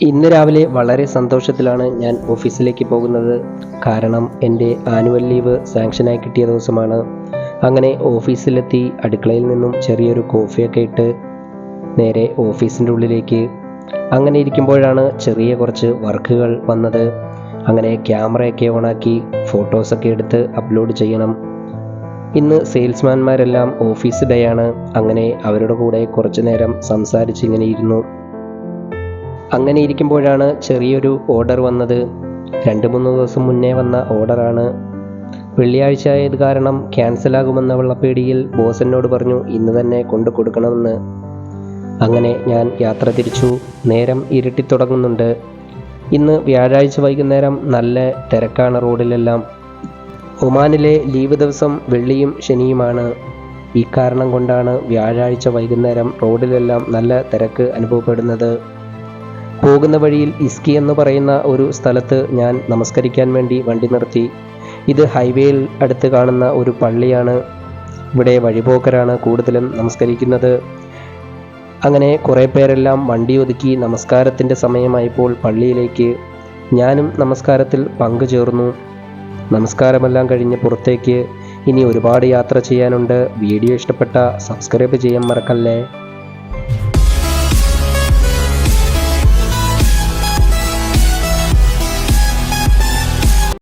ഇന്ന് രാവിലെ വളരെ സന്തോഷത്തിലാണ് ഞാൻ ഓഫീസിലേക്ക് പോകുന്നത്. കാരണം എന്റെ ആനുവൽ ലീവ് സാങ്ഷനായി കിട്ടിയ ദിവസമാണ്. അങ്ങനെ ഓഫീസിലെത്തി അടുക്കളയിൽ നിന്നും ചെറിയൊരു കോഫിയൊക്കെ ഇട്ട് നേരെ ഓഫീസിന്റെ ഉള്ളിലേക്ക്. അങ്ങനെ ഇരിക്കുമ്പോഴാണ് ചെറിയ കുറച്ച് വർക്കുകൾ വന്നത്. അങ്ങനെ ക്യാമറയൊക്കെ ഓണാക്കി ഫോട്ടോസൊക്കെ എടുത്ത് അപ്ലോഡ് ചെയ്യണം. ഇന്ന് സെയിൽസ്മാൻമാരെല്ലാം ഓഫീസ് ഡേ ആണ്. അങ്ങനെ അവരുടെ കൂടെ കുറച്ചു നേരം സംസാരിച്ച് ഇങ്ങനെ ഇരുന്നു. അങ്ങനെ ഇരിക്കുമ്പോഴാണ് ചെറിയൊരു ഓർഡർ വന്നത്. രണ്ട് മൂന്ന് ദിവസം മുന്നേ വന്ന ഓർഡറാണ് വെള്ളിയാഴ്ച ആയത് കാരണം ക്യാൻസലാകുമെന്ന വെള്ളപ്പേടിയിൽ ബോസ് എന്നോട് പറഞ്ഞു ഇന്ന് തന്നെ കൊണ്ടു കൊടുക്കണമെന്ന്. അങ്ങനെ ഞാൻ യാത്ര തിരിച്ചു. നേരം ഇരുട്ടിത്തുടങ്ങുന്നുണ്ട് ഇന്ന് വ്യാഴാഴ്ച വൈകുന്നേരം നല്ല തിരക്കാണ് റോഡിലെല്ലാം. ഒമാനിലെ ലീവ് ദിവസം വെള്ളിയും ശനിയുമാണ്. ഈ കാരണം കൊണ്ടാണ് വ്യാഴാഴ്ച വൈകുന്നേരം റോഡിലെല്ലാം നല്ല തിരക്ക് അനുഭവപ്പെടുന്നത്. പോകുന്ന വഴിയിൽ ഇസ്കി എന്ന് പറയുന്ന ഒരു സ്ഥലത്ത് ഞാൻ നമസ്കരിക്കാൻ വേണ്ടി വണ്ടി നിർത്തി. ഇത് ഹൈവേയിൽ അടുത്ത് കാണുന്ന ഒരു പള്ളിയാണ്. ഇവിടെ വഴിപോക്കരാണ് കൂടുതലും നമസ്കരിക്കുന്നത്. അങ്ങനെ കുറേ പേരെല്ലാം വണ്ടി ഒതുക്കി നമസ്കാരത്തിന്റെ സമയമായപ്പോൾ പള്ളിയിലേക്ക് ഞാനും നമസ്കാരത്തിൽ പങ്കുചേർന്നു നമസ്കാരമെല്ലാം കഴിഞ്ഞ് പുറത്തേക്ക് ഇനി ഒരുപാട് യാത്ര ചെയ്യാനുണ്ട്. വീഡിയോ ഇഷ്ടപ്പെട്ട സബ്സ്ക്രൈബ് ചെയ്യാൻ മറക്കല്ലേ?